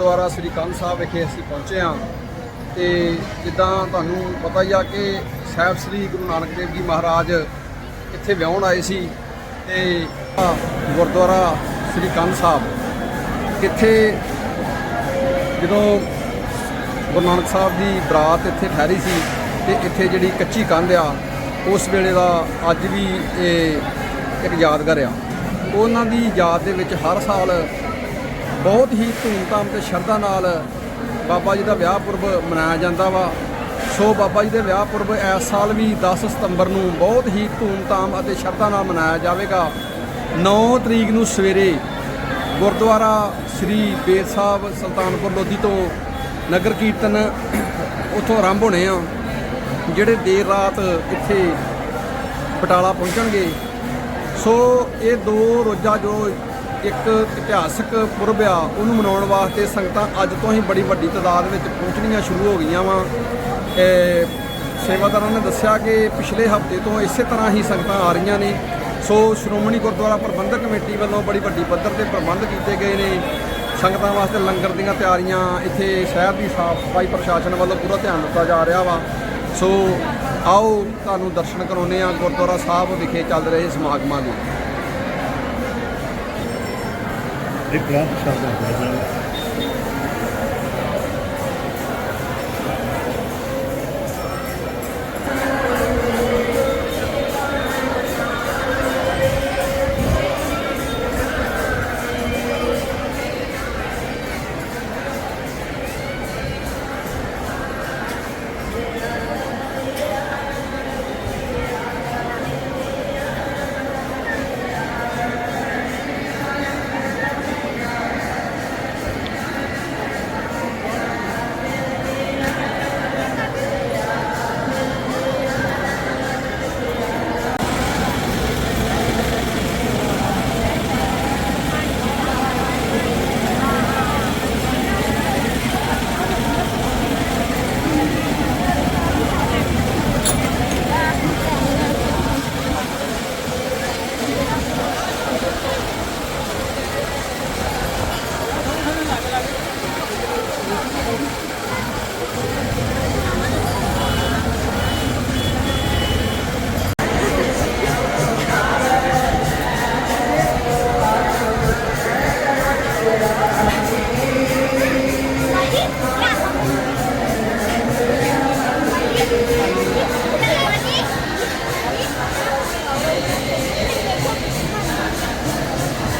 ਗੁਰਦੁਆਰਾ ਸ੍ਰੀ ਕੰਧ ਸਾਹਿਬ ਵਿਖੇ ਅਸੀਂ ਪਹੁੰਚੇ ਹਾਂ ਤੇ ਜਿੱਦਾਂ ਤੁਹਾਨੂੰ ਪਤਾ ਹੀ ਆ ਕਿ ਸਾਹਿਬ ਸ੍ਰੀ ਗੁਰੂ ਨਾਨਕ ਦੇਵ ਜੀ ਮਹਾਰਾਜ ਇੱਥੇ ਵਿਆਹਣ ਆਏ ਸੀ ਤੇ ਗੁਰਦੁਆਰਾ ਸ੍ਰੀ ਕੰਧ ਸਾਹਿਬ ਇੱਥੇ ਜਦੋਂ ਗੁਰੂ ਨਾਨਕ ਸਾਹਿਬ ਦੀ ਬਰਾਤ ਇੱਥੇ ਠਹਿਰੀ ਸੀ ਤੇ ਇੱਥੇ ਜਿਹੜੀ ਕੱਚੀ ਕੰਧ ਆ, ਉਸ ਵੇਲੇ ਦਾ ਅੱਜ ਵੀ ਇਹ ਇੱਕ ਯਾਦਗਾਰ ਆ। ਉਹਨਾਂ ਦੀ ਯਾਦ ਦੇ ਵਿੱਚ ਹਰ ਸਾਲ ਬਹੁਤ ਹੀ ਧੂਮਧਾਮ ਤੇ ਸ਼ਰਧਾ ਨਾਲ ਬਾਬਾ ਜੀ ਦਾ ਵਿਆਹ ਪੁਰਬ ਮਨਾਇਆ ਜਾਂਦਾ ਵਾ। ਸੋ ਬਾਬਾ ਜੀ ਦੇ ਵਿਆਹ ਪੁਰਬ ਇਸ ਸਾਲ ਵੀ 10 ਸਤੰਬਰ ਨੂੰ ਬਹੁਤ ਹੀ ਧੂਮਧਾਮ ਅਤੇ ਸ਼ਰਧਾ ਨਾਲ ਮਨਾਇਆ ਜਾਵੇਗਾ। 9 ਤਰੀਕ ਨੂੰ ਸਵੇਰੇ ਗੁਰਦੁਆਰਾ ਸ੍ਰੀ ਬੇਰ ਸਾਹਿਬ ਸੁਲਤਾਨਪੁਰ ਲੋਧੀ ਤੋਂ ਨਗਰ ਕੀਰਤਨ ਉੱਥੋਂ ਆਰੰਭ ਹੋਣੇ ਆ, ਜਿਹੜੇ ਦੇਰ ਰਾਤ ਇੱਥੇ ਪਟਾਲਾ ਪਹੁੰਚਣਗੇ। ਸੋ ਇਹ ਦੋ ਰੋਜ਼ਾ ਜੋ ਇੱਕ ਇਤਿਹਾਸਕ ਪੁਰਬ ਆ, ਉਹਨੂੰ ਮਨਾਉਣ ਵਾਸਤੇ ਸੰਗਤਾਂ ਅੱਜ ਤੋਂ ਹੀ ਬੜੀ ਵੱਡੀ ਤਾਦਾਦ ਵਿੱਚ ਪਹੁੰਚਣੀਆਂ ਸ਼ੁਰੂ ਹੋ ਗਈਆਂ ਵਾ। ਸੇਵਾਦਾਰਾਂ ਨੇ ਦੱਸਿਆ ਕਿ ਪਿਛਲੇ ਹਫ਼ਤੇ ਤੋਂ ਇਸੇ ਤਰ੍ਹਾਂ ਹੀ ਸੰਗਤਾਂ ਆ ਰਹੀਆਂ ਨੇ। ਸੋ ਸ਼੍ਰੋਮਣੀ ਗੁਰਦੁਆਰਾ ਪ੍ਰਬੰਧਕ ਕਮੇਟੀ ਵੱਲੋਂ ਬੜੀ ਵੱਡੀ ਪੱਧਰ ਤੇ ਪ੍ਰਬੰਧ ਕੀਤੇ ਗਏ ਨੇ। ਸੰਗਤਾਂ ਵਾਸਤੇ ਲੰਗਰ ਦੀਆਂ ਤਿਆਰੀਆਂ, ਇੱਥੇ ਸ਼ਹਿਰ ਦੀ ਸਾਫ਼ ਸਫ਼ਾਈ ਪ੍ਰਸ਼ਾਸਨ ਵੱਲੋਂ ਪੂਰਾ ਧਿਆਨ ਦਿੱਤਾ ਜਾ ਰਿਹਾ ਵਾ। ਸੋ ਆਓ ਤੁਹਾਨੂੰ ਦਰਸ਼ਨ ਕਰਾਉਂਦੇ ਆ ਗੁਰਦੁਆਰਾ ਸਾਹਿਬ ਵਿਖੇ ਚੱਲ ਰਹੇ ਸਮਾਗਮਾਂ ਦੇ। ਇੱਕ ਲੱਖ ਸ਼ਬਦ ਹੈ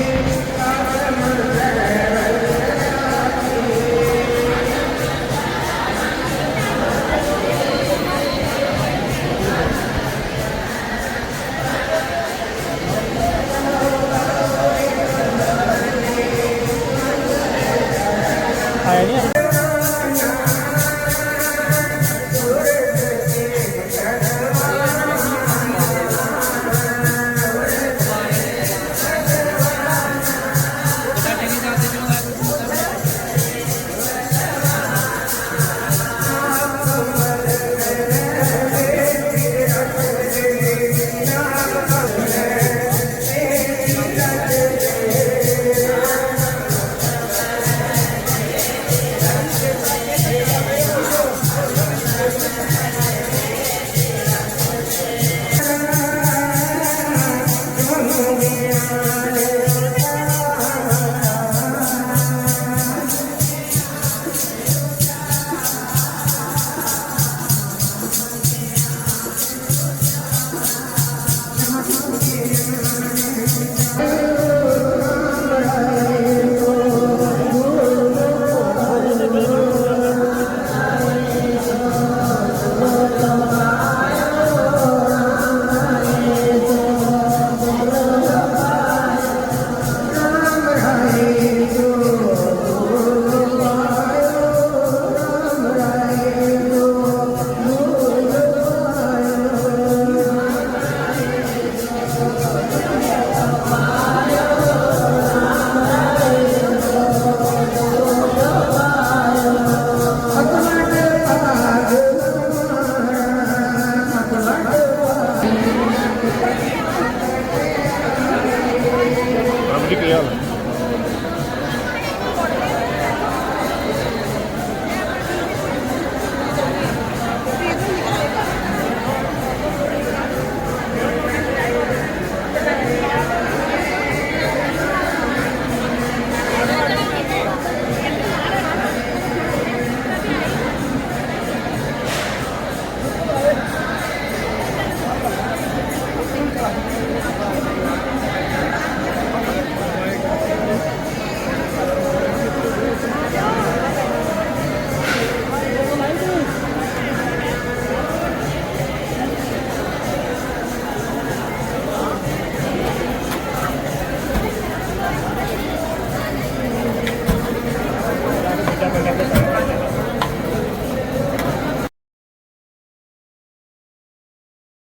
ਜੀ arayalım.